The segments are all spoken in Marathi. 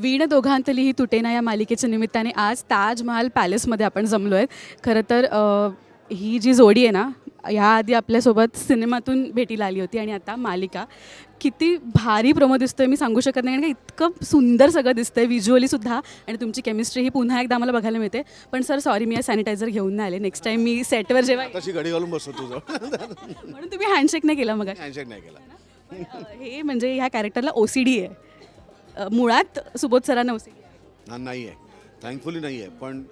वीण दोघांतली ही तुटेना या मालिकेच्या निमित्ताने आज ताजमहाल पॅलेसमध्ये आपण जमलो आहेत खरं तर अ, ही जी जोडी आहे ना ह्याआधी आपल्यासोबत सिनेमातून भेटीला आली होती आणि आता मालिका. किती भारी प्रमो दिसतोय मी सांगू शकत नाही कारण का इतकं सुंदर सगळं दिसतंय व्हिज्युअली सुद्धा आणि तुमची केमिस्ट्री ही पुन्हा एकदा आम्हाला बघायला मिळते. पण सर सॉरी मी सॅनिटायझर घेऊन नाही आले. नेक्स्ट टाइम मी सेटवर जेव्हा तशी घडी घालून बसतो तुझं. म्हणून तुम्ही हँडशेक नाही केला मग हँडशेक नाही केला. हे म्हणजे ह्या कॅरेक्टरला ओ सी डी आहे. अ, मुळात सुबोध सरांना ओ सी डी हा नाही आहे थँकफुली नाही आहे पण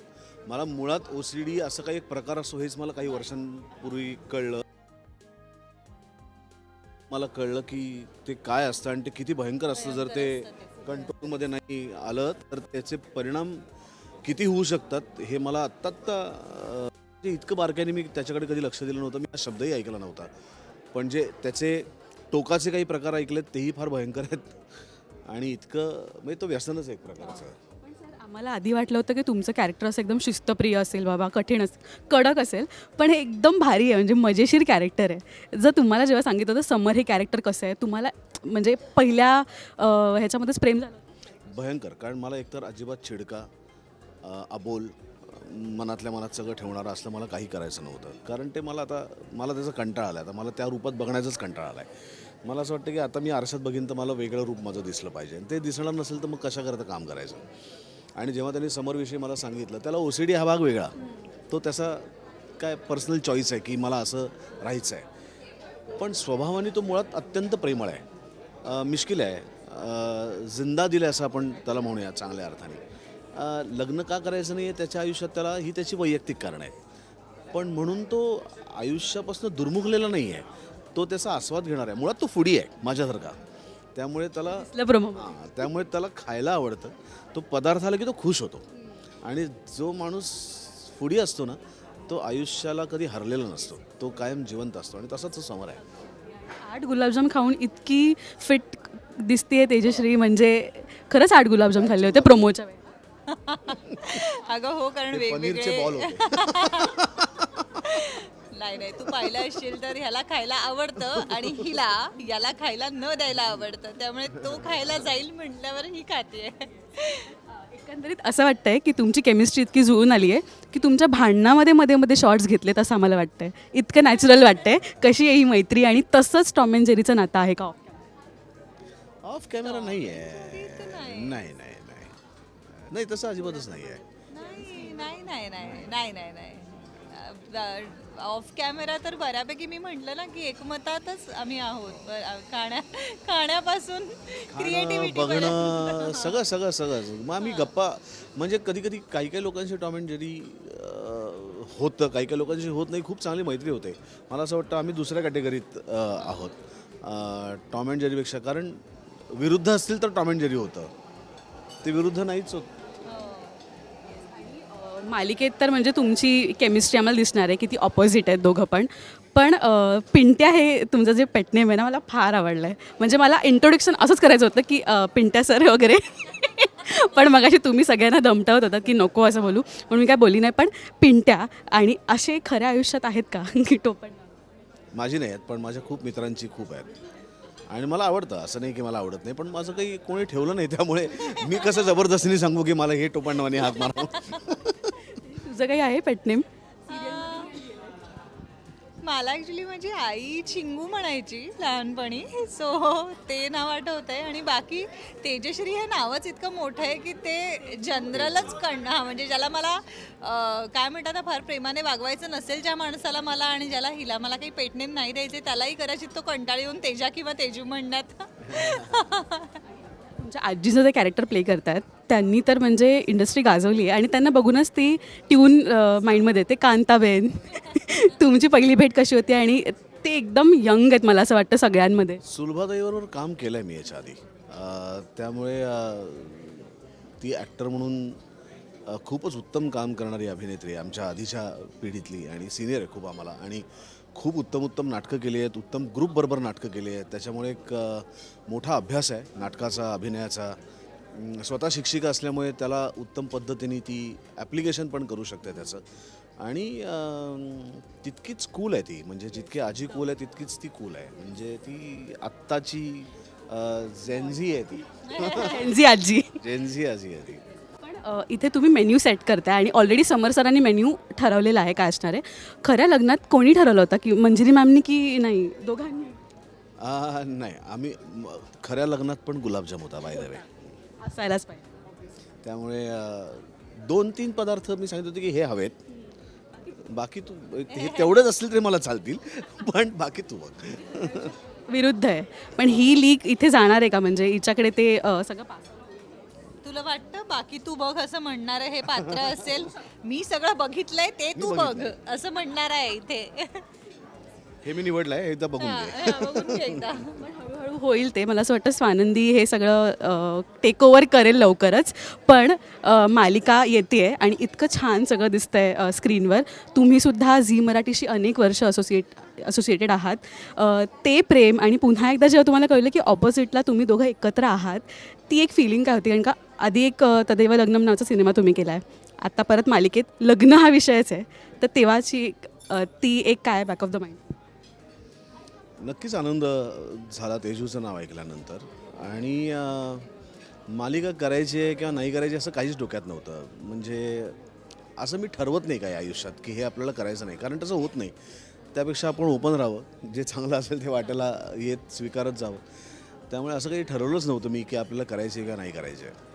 मला मुळात ओ सी डी असं काही एक प्रकार असतो हेच मला काही वर्षांपूर्वी कळलं. मला कळलं की ते काय असतं आणि ते किती भयंकर असतं जर ते कंट्रोलमध्ये नाही आलं तर त्याचे परिणाम किती होऊ शकतात हे मला आत्ता आत्ता अं, ते इतकं बारकाईने मी त्याच्याकडे कधी लक्ष दिलं नव्हतं. मी हा शब्दही ऐकला नव्हता. पण जे त्याचे टोकाचे काही प्रकार ऐकलेत तेही फार भयंकर आहेत. आणि इतकं म्हणजे तो व्यसनच एक प्रकारचं. आम्हाला आधी वाटलं होतं की तुमचं कॅरेक्टर असं एकदम शिस्तप्रिय असेल बाबा कठीण असेल कडक असेल पण हे एकदम भारी आहे म्हणजे मजेशीर कॅरेक्टर आहे. जर तुम्हाला जेव्हा सांगितलं होतं समर हे कॅरेक्टर कसं आहे तुम्हाला म्हणजे पहिल्या अं, ह्याच्यामध्येच प्रेम झालं भयंकर कारण मला एकतर अजिबात चिडका अ, अबोल मनातल्या मनात सगळं ठेवणारं असलं मला काही करायचं नव्हतं. कारण ते मला आता मला त्याचा कंटाळा आला आता मला त्या रूपात बघण्याचाच कंटाळा आला आहे मला असं वाटतं की आता मी आरशात बघीन तर मला वेगळं रूप माझं दिसलं पाहिजे. आणि ते दिसणार नसेल तर मग कशा करता काम करायचं? आणि जेव्हा त्यांनी समरविषयी मला सांगितलं त्याला ओ सी डी हा भाग वेगळा. तो त्याचा काय पर्सनल चॉईस आहे की मला असं राहायचं आहे पण स्वभावाने तो मुळात अत्यंत प्रेमळ आहे. मिश्किल आहे. जिंदा दिलं आहे असं आपण त्याला म्हणूया चांगल्या अर्थाने. लग्न का करायचं नाही आहे त्याच्या आयुष्यात त्याला ही त्याची वैयक्तिक कारणं आहेत. पण म्हणून तो आयुष्यापासून दुर्मुखलेला नाही आहे तो त्याचा आस्वाद घेणार आहे. मुळात तो फुडी आहे माझ्यासारखा. त्यामुळे त्याला हां त्यामुळे त्याला खायला आवडतं. तो पदार्थ आला की तो खुश होतो. आणि जो माणूस फुडी असतो ना तो आयुष्याला कधी हरलेला नसतो. तो कायम जिवंत असतो आणि तसाच तो समर आहे. आठ गुलाबजाम खाऊन इतकी फिट दिसतीये तेजश्री म्हणजे खरंच आठ गुलाबजाम खाल्ले होते प्रमोच्या वेळी. अगं हो कारण पनीरचे बॉल वेगवेगळे होते. नाही नाही. तू पाहिलं असशील तर ह्याला खायला आवडतं आणि हिला याला खायला न द्यायला आवडतं. त्यामुळे तो खायला जाईल म्हटल्यावर ही खाते. एकंदरीत असं वाटतंय की तुमची केमिस्ट्री इतकी जुळून आली आहे की तुमच्या भांडणामध्ये मध्ये मध्ये शॉर्ट्स घेतलेत असं आम्हाला वाटतंय. इतकं नॅचरल वाटतंय. कशी आहे ही मैत्री आणि तसंच टॉम अँड जेरीचं नातं आहे का? ऑफ कॅमेरा नाही आहे नाही. नाही नाही नाही. तसं अजिबातच नाही आहे नाही नाही नाही नाही नाही. नाही नाही ऑफ कॅमेरा तर बऱ्यापैकी मी म्हटलं ना की एकमतातच आम्ही आहोत. ब- खाण्या खाण्यापासून खाणं, क्रिएटिव्हिटी बघणं सगळं सगळं सगळं. मग आम्ही गप्पा म्हणजे कधी कधी काही काही लोकांशी टॉम अँड जेरी अं, होतं काही काही लोकांशी होत नाही खूप चांगली मैत्री होते. मला असं वाटतं आम्ही दुसऱ्या कॅटेगरीत अं, आहोत. अं, टॉम अँड जेरीपेक्षा कारण विरुद्ध असतील तर टॉम अँड जेरी होतं. ते विरुद्ध नाहीच होत. मालिकेत तर म्हणजे तुमची केमिस्ट्री आम्हाला दिसणार आहे की ती ऑपोजिट आहेत दोघं पण. पण पिंट्या हे तुमचं जे पेटनेम आहे ना मला फार आवडलं आहे म्हणजे मला इंट्रोडक्शन असंच करायचं होतं की पिंट्या सर वगैरे. पण मगाशी तुम्ही सगळ्यांना दमटावत होता की नको असं बोलू. म्हणून मी काय बोली नाही पण पिंट्या आणि असे खऱ्या आयुष्यात आहेत का? की टोपण माझी नाही आहेत पण माझ्या खूप मित्रांची खूप आहेत. आणि मला आवडतं असं नाही की मला आवडत नाही पण माझं काही कोणी ठेवलं नाही त्यामुळे मी कसं जबरदस्तीने सांगू की मला हे टोपणवानी हात मारा तुझं काही आहे पेटनेम? मला ॲक्च्युली माझी आई चिंगू म्हणायची लहानपणी. सो ते नाव आठवत आहे आणि बाकी तेजश्री हे नावच इतकं मोठं आहे की ते जनरलच कण हा म्हणजे ज्याला मला काय म्हणतात फार प्रेमाने वागवायचं नसेल ज्या माणसाला मला आणि ज्याला हिला मला काही पेटनेम नाही द्यायचे त्यालाही कदाचित तो कंटाळी येऊन तेजा किंवा तेजू म्हणण्यात. तुमच्या आजीचं जे कॅरेक्टर प्ले करतात त्यांनी तर म्हणजे इंडस्ट्री गाजवली आहे आणि त्यांना बघूनच ती ट्यून माइंडमध्ये येते कांताबेन तुमची पहिली भेट कशी होती? आणि ते एकदम यंग आहेत मला असं वाटतं सगळ्यांमध्ये. सुलभाताईबरोबर काम केलं आहे मी याच्या आधी अं, त्यामुळे अं, ती ॲक्टर म्हणून अं, खूपच उत्तम काम करणारी अभिनेत्री आहे आमच्या आधीच्या पिढीतली आणि सिनियर आहे खूप आम्हाला. आणि खूप उत्तम उत्तम नाटकं केली आहेत उत्तम ग्रुपबरोबर नाटकं केली आहेत. त्याच्यामुळे एक मोठा अभ्यास आहे नाटकाचा अभिनयाचा. स्वतः शिक्षिका असल्यामुळे त्याला उत्तम पद्धतीने ती ॲप्लिकेशन पण करू शकते त्याचं. आणि तितकीच कूल आहे ती. म्हणजे जितकी आजी कूल आहे तितकीच ती कूल आहे. म्हणजे ती आत्ताची जेन्झी आहे ती. एनजी आजी. जेन्झी आजी आहे ती. अ, इथे तुम्ही मेन्यू सेट करताय आणि ऑलरेडी समर सरांनी मेन्यू ठरवलेला आहे काय असणार आहे. खऱ्या लग्नात कोणी ठरवलं होतं की मंजिरी मॅमनी की नाही? दोघांनी? आ, नाही. आम्ही म, खऱ्या लग्नात पण गुलाबजाम होता बाय द वे असायलाच पाहिजे. त्यामुळे अ, दोन तीन पदार्थ मी सांगितले होते की हे हवेत. बाकी तू हे तेवढंच असतील तरी मला चालतील पण बाकी तू बघ. विरुद्ध आहे. पण ही लीग इथे जाणार आहे का? म्हणजे हिच्याकडे ते अ, सगळं पास तुला वाटतं? बाकी तू बघ असं म्हणणार हे पात्र असेल. मी सगळं बघितलंय ते तू बघ. असं म्हणणार आहे इथे. हे मी निवडलं आहे एकदा बघून घे. हा, बघून घे एकदा. पण हळूहळू होईल ते. मला असं वाटतं स्वानंदी हे सगळं टेक ओव्हर करेल लवकरच. पण अ, मालिका येते आणि इतकं छान सगळं दिसतंय अ, स्क्रीनवर. तुम्हीसुद्धा झी मराठीशी अनेक वर्ष असोसिएट असोसिएटेड आहात. अ, ते प्रेम आणि पुन्हा एकदा जेव्हा तुम्हाला कळलं की ऑपोजिटला तुम्ही दोघं एकत्र आहात ती एक फिलिंग काय होती? कारण का आधी एक तदैव लग्नम नावाचा सिनेमा तुम्ही केला आहे आता परत मालिकेत लग्न हा विषयच आहे. तर तेव्हाची एक, अ, ती एक काय बॅक ऑफ द माइंड नक्कीच आनंद झाला तेजूचं नाव ऐकल्यानंतर. आणि अं, मालिका करायची आहे किंवा नाही करायची असं काहीच डोक्यात नव्हतं. म्हणजे असं मी ठरवत नाही काय आयुष्यात की हे आपल्याला करायचं नाही. कारण तसं होत नाही. त्यापेक्षा आपण ओपन राहावं. जे चांगलं असेल ते वाटायला येत स्वीकारत जावं. त्यामुळे असं काही ठरवलंच नव्हतं मी की आपल्याला करायचे आहे का नाही करायचे आहे.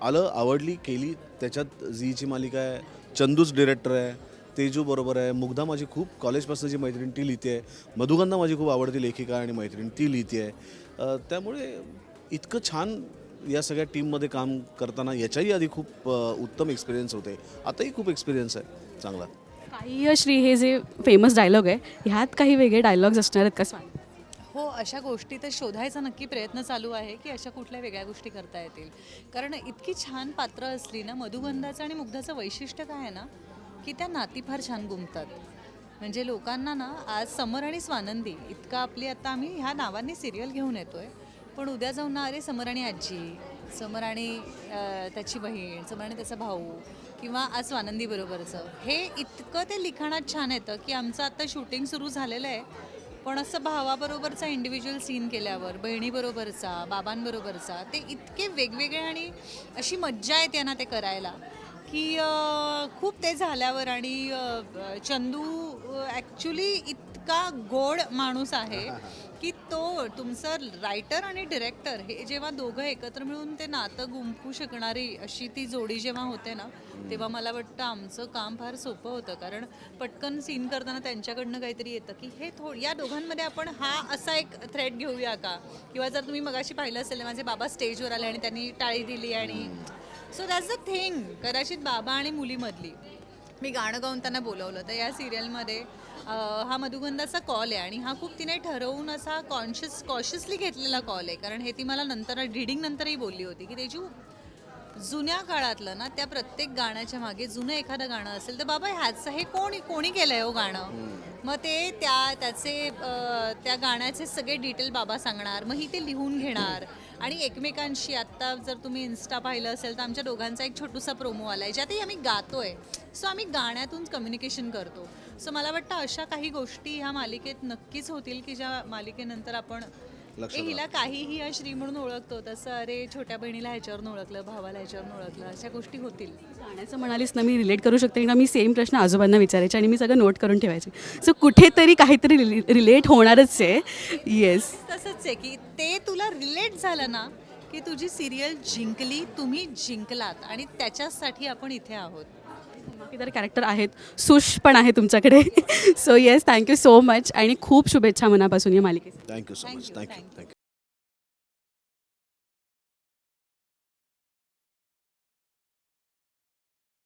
आलं आवडली केली. त्याच्यात झीची मालिका आहे चंदूच डिरेक्टर आहे तेजू बरोबर आहे. मुग्धा माझी खूप कॉलेजपासूनची मैत्रीण ती लिहिते आहे मधुगंधा माझी खूप आवडती लेखिका आणि मैत्रीण ती लिहिते आहे त्यामुळे इतकं छान या सगळ्या टीममध्ये काम करताना याच्याही आधी खूप उत्तम एक्सपिरियन्स होते. आताही खूप एक्सपिरियन्स आहे. चांगला. काही श्री हे जे फेमस डायलॉग आहे ह्यात काही वेगळे डायलॉग्स असणार आहेत का? हो अशा गोष्टी तर शोधायचा नक्की प्रयत्न चालू आहे की अशा कुठल्या वेगळ्या गोष्टी करता येतील. कारण इतकी छान पात्र असली ना मधुगंधाचं आणि मुग्धाचं वैशिष्ट्य काय आहे ना की त्या नाती फार छान गुंततात म्हणजे लोकांना ना आज समर आणि स्वानंदी इतका आपली आता आम्ही ह्या नावांनी सिरियल घेऊन येतो आहे पण उद्या जाऊन ना अरे समर आणि आजी समर आणि त्याची बहीण समर आणि त्याचा भाऊ किंवा आज स्वानंदी बरोबरचं हे इतकं ते लिखाणात छान येतं की आमचं आता शूटिंग सुरू झालेलं आहे. पण असं भावाबरोबरचा इंडिव्हिज्युअल सीन केल्यावर बहिणीबरोबरचा बाबांबरोबरचा ते इतके वेगवेगळे आणि अशी मज्जा येते ना ते करायला. की खूप ते झाल्यावर आणि चंदू ॲक्च्युली इतका गोड माणूस आहे की तो तुमचं रायटर आणि डिरेक्टर हे जेव्हा दोघं एकत्र मिळून ते नातं गुंफू शकणारी अशी ती जोडी जेव्हा होते ना तेव्हा मला वाटतं आमचं काम फार सोपं होतं. कारण पटकन सीन करताना त्यांच्याकडनं काहीतरी येतं की हे थो या दोघांमध्ये आपण हा असा एक थ्रेड घेऊया का? किंवा जर तुम्ही मगाशी पाहिलं असेल माझे बाबा स्टेजवर आले आणि त्यांनी टाळी दिली आणि सो दॅट्स अ थिंग कदाचित बाबा आणि मुलीमधली. मी गाणं गाऊन त्यांना बोलवलं तर या सिरियलमध्ये हा मधुगंधाचा कॉल आहे आणि हा खूप तिने ठरवून असा कॉन्शियस कॉशियसली घेतलेला कॉल आहे. कारण हे ती मला नंतर रिडिंग नंतरही बोलली होती की त्याची जुन्या काळातलं ना त्या प्रत्येक गाण्याच्या मागे जुनं एखादं गाणं असेल तर बाबा ह्याचं हे कोणी कोणी केलंय हो गाणं? मग ते त्या त्याचे त्या गाण्याचे सगळे डिटेल बाबा सांगणार. मग ही ते लिहून घेणार. आणि एकमेकांशी आत्ता जर तुम्ही इन्स्टा पाहिलं असेल तर आमच्या दोघांचा एक छोटूसा प्रोमो आला आहे ज्यातही आम्ही गातोय. सो आम्ही गाण्यातून कम्युनिकेशन करतो. सो मला वाटतं अशा काही गोष्टी ह्या मालिकेत नक्कीच होतील की ज्या मालिकेनंतर आपण लक्षात हिला काहीही या श्री म्हणून ओळखतो तसं अरे छोट्या बहिणीला ह्याच्यावरून ओळखलं भावाला ह्याच्यावरून ओळखलं अशा गोष्टी होतील. गाण्याचं म्हणालीस ना मी रिलेट करू शकते का मी सेम प्रश्न आजोबांना विचारायचे आणि मी सगळं नोट करून ठेवायचे. सो कुठेतरी काहीतरी रिलेट होणारच आहे. येस तसंच आहे की ते तुला रिलेट झालं ना की तुझी सिरियल जिंकली तुम्ही जिंकलात आणि त्याच्यासाठी आपण इथे आहोत. धमाकेदार कॅरेक्टर आहेत. सुश पण आहे तुमच्याकडे. So yes thank you so much आणि खूप शुभेच्छा मनापासून या मालिकेत thank you so much thank you thank you